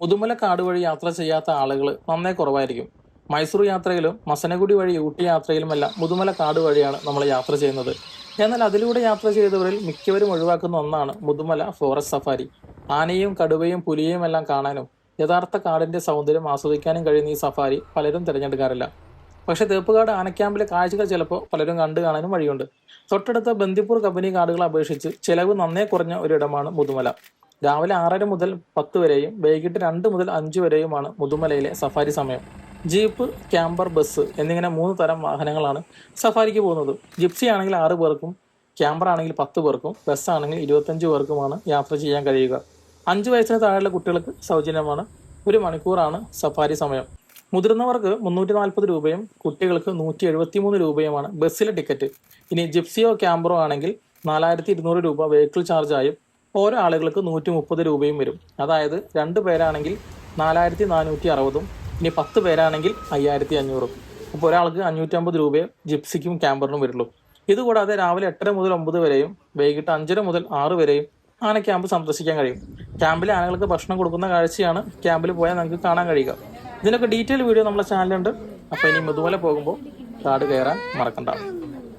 മുതുമല കാട് വഴി യാത്ര ചെയ്യാത്ത ആളുകൾ നന്നേ കുറവായിരിക്കും. മൈസൂർ യാത്രയിലും മസനഗുഡി വഴി ഊട്ടി യാത്രയിലുമെല്ലാം മുതുമല കാട് വഴിയാണ് നമ്മൾ യാത്ര ചെയ്യുന്നത്. എന്നാൽ അതിലൂടെ യാത്ര ചെയ്തവരിൽ മിക്കവരും ഒഴിവാക്കുന്ന ഒന്നാണ് മുതുമല ഫോറസ്റ്റ് സഫാരി. ആനയും കടുവയും പുലിയും എല്ലാം കാണാനും യഥാർത്ഥ കാടിന്റെ സൗന്ദര്യം ആസ്വദിക്കാനും കഴിയുന്ന ഈ സഫാരി പലരും തിരഞ്ഞെടുക്കാറില്ല. പക്ഷെ തേപ്പുകാട് ആനക്യാമ്പിലെ കാഴ്ചകൾ ചിലപ്പോൾ പലരും കണ്ടു കാണാനും വഴിയുണ്ട്. തൊട്ടടുത്ത ബന്ദിപ്പൂർ കമ്പനി കാടുകളെ അപേക്ഷിച്ച് ചിലവ് നന്നേ കുറഞ്ഞ ഒരിടമാണ് മുതുമല. രാവിലെ ആറര മുതൽ പത്ത് വരെയും വൈകിട്ട് രണ്ട് മുതൽ അഞ്ച് വരെയുമാണ് മുതുമലയിലെ സഫാരി സമയം. ജീപ്പ് ക്യാമ്പർ ബസ് എന്നിങ്ങനെ മൂന്ന് തരം വാഹനങ്ങളാണ് സഫാരിക്ക് പോകുന്നത്. ജിപ്സി ആണെങ്കിൽ ആറ് പേർക്കും ക്യാമ്പർ ആണെങ്കിൽ പത്ത് പേർക്കും ബസ് ആണെങ്കിൽ ഇരുപത്തഞ്ച് പേർക്കുമാണ് യാത്ര ചെയ്യാൻ കഴിയുക. അഞ്ച് വയസ്സിന് താഴെയുള്ള കുട്ടികൾക്ക് സൗജന്യമാണ്. ഒരു മണിക്കൂറാണ് സഫാരി സമയം. മുതിർന്നവർക്ക് മുന്നൂറ്റി നാൽപ്പത് രൂപയും കുട്ടികൾക്ക് നൂറ്റി എഴുപത്തി മൂന്ന് രൂപയുമാണ് ബസ്സിലെ ടിക്കറ്റ്. ഇനി ജിപ്സിയോ ക്യാമ്പറോ ആണെങ്കിൽ നാലായിരത്തി ഇരുന്നൂറ് രൂപ വെഹിക്കിൾ ചാർജായും ഓരോ ആളുകൾക്ക് നൂറ്റി മുപ്പത് രൂപയും വരും. അതായത് രണ്ട് പേരാണെങ്കിൽ നാലായിരത്തി നാനൂറ്റി അറുപതും ഇനി പത്ത് പേരാണെങ്കിൽ അയ്യായിരത്തി അഞ്ഞൂറും അപ്പോൾ ഒരാൾക്ക് അഞ്ഞൂറ്റമ്പത് രൂപയെ ജിപ്സിക്കും ക്യാമ്പറിനും വരുള്ളൂ. ഇതുകൂടാതെ രാവിലെ എട്ടര മുതൽ ഒമ്പത് വരെയും വൈകിട്ട് അഞ്ചര മുതൽ ആറ് വരെയും ആന ക്യാമ്പ് സന്ദർശിക്കാൻ കഴിയും. ക്യാമ്പിലെ ആനകൾക്ക് ഭക്ഷണം കൊടുക്കുന്ന കാഴ്ചയാണ് ക്യാമ്പിൽ പോയാൽ നമുക്ക് കാണാൻ കഴിയുക. ഇതിനൊക്കെ ഡീറ്റെയിൽ വീഡിയോ നമ്മുടെ ചാനലുണ്ട് അപ്പോൾ ഇനി ഇതുപോലെ പോകുമ്പോൾ കാട് കയറാൻ മറക്കണ്ട.